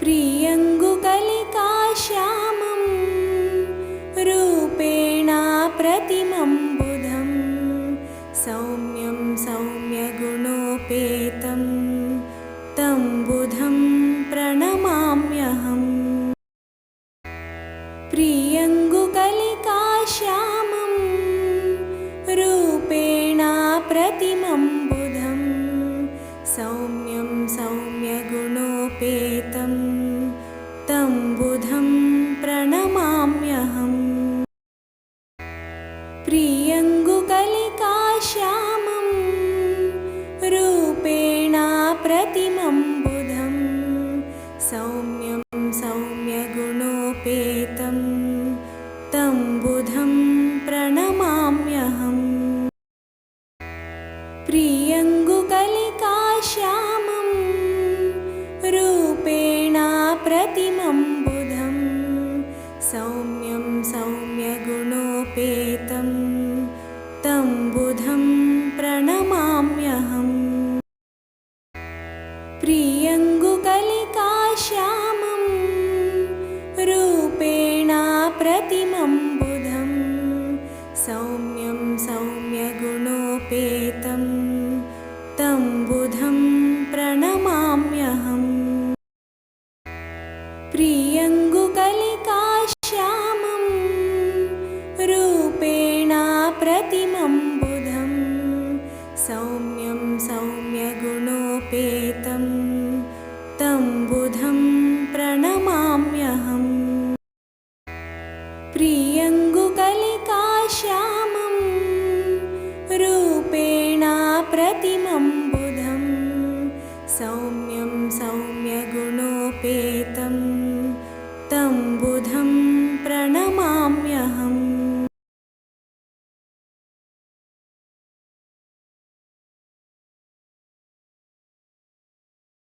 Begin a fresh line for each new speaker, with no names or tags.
प्रियङ्गुकलिकाश्यामं रूपेणाप्रतिमं बुधं सौम्यं सौम्यगुणोपेतं प्रियङ्गुकलिकाश्यामं रूपेणाप्रतिमं बुधं सौम्यं सौम्यगुणोपेतं तं बुधं प्रणमाम्यहम् प्रियङ्गुकलिकाश्यामं बुधं प्रणमाम्यहम्। प्रियङ्गुकलिकाश्यामं रूपेणाप्रतिमं बुधं सौम्यं सौम्यगुणोपेतं तं बुधं प्रणमाम्यहम्। प्रियङ्गुकलिकाश्यामं रूपेणाप्रतिमं बुधं सौम्यं सौम्यगुणोपेतं तं बुधं प्रणमाम्यहम् प्रियङ्गुकलिकाश्यामम् रूपेणा प्रतिमं सौम्य